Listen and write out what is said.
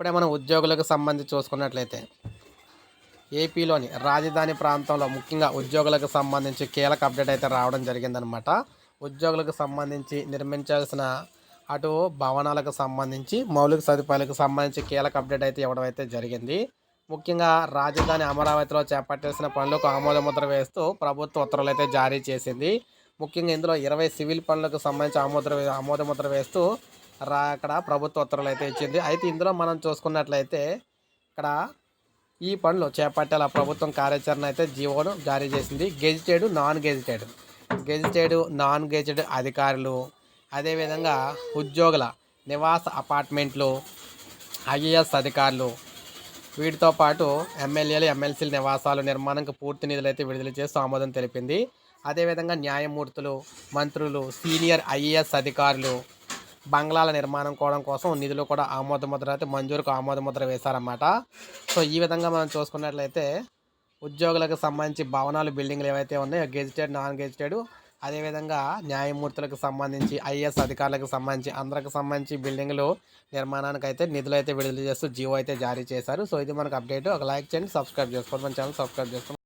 ఇప్పుడే మనం ఉద్యోగులకు సంబంధించి చూసుకున్నట్లయితే ఏపీలోని రాజధాని ప్రాంతంలో ముఖ్యంగా ఉద్యోగులకు సంబంధించి కీలక అప్డేట్ అయితే రావడం జరిగిందనమాట ఉద్యోగులకు సంబంధించి నిర్మించాల్సిన అటు భవనాలకు సంబంధించి మౌలిక సదుపాయాలకు సంబంధించి కీలక అప్డేట్ అయితే ఇవ్వడం అయితే జరిగింది. ముఖ్యంగా రాజధాని అమరావతిలో చేపట్టాల్సిన పనులకు ఆమోదముద్ర వేస్తూ ప్రభుత్వ ఉత్తర్వులు అయితే జారీ చేసింది. ముఖ్యంగా ఇందులో ఇరవై సివిల్ పనులకు సంబంధించి ఆమోద ఆమోదముద్ర వేస్తూ రా అక్కడ ప్రభుత్వ ఉత్తర్వులు అయితే ఇచ్చింది. అయితే ఇందులో మనం చూసుకున్నట్లయితే ఇక్కడ ఈ పనులు చేపట్టాల ప్రభుత్వం కార్యాచరణ అయితే జీవోను జారీ చేసింది. Gazetted non gazetted gazetted non gazetted అధికారులు అదేవిధంగా ఉద్యోగుల నివాస అపార్ట్మెంట్లు ఐఏఎస్ అధికారులు వీటితో పాటు ఎమ్మెల్యేలు ఎమ్మెల్సీల నివాసాలు నిర్మాణంకి పూర్తి నిధులు అయితే విడుదల చేస్తూ ఆమోదం తెలిపింది. అదేవిధంగా న్యాయమూర్తులు మంత్రులు సీనియర్ ఐఏఎస్ అధికారులు బంగ్లాల నిర్మాణం కోవడం కోసం నిధులు కూడా ఆమోద ముద్ర అయితే మంజూరుకు ఆమోద ముద్ర వేశారన్నమాట. సో ఈ విధంగా మనం చూసుకున్నట్లయితే ఉద్యోగులకు సంబంధించి భవనాలు బిల్డింగ్లు ఏవైతే ఉన్నాయో గెజిటెడ్ నాన్ గెజిటెడ్ అదేవిధంగా న్యాయమూర్తులకు సంబంధించి ఐఏఎస్ అధికారులకు సంబంధించి అందరికి సంబంధించి బిల్డింగ్లు నిర్మాణానికి అయితే నిధులు అయితే విడుదల చేస్తూ జీవో అయితే జారీ చేశారు. సో ఇది మనకు అప్డేట్. ఒక లైక్ చేయండి సబ్స్క్రైబ్ చేసుకోండి. మన ఛానల్ సబ్స్క్రైబ్ చేసుకోండి.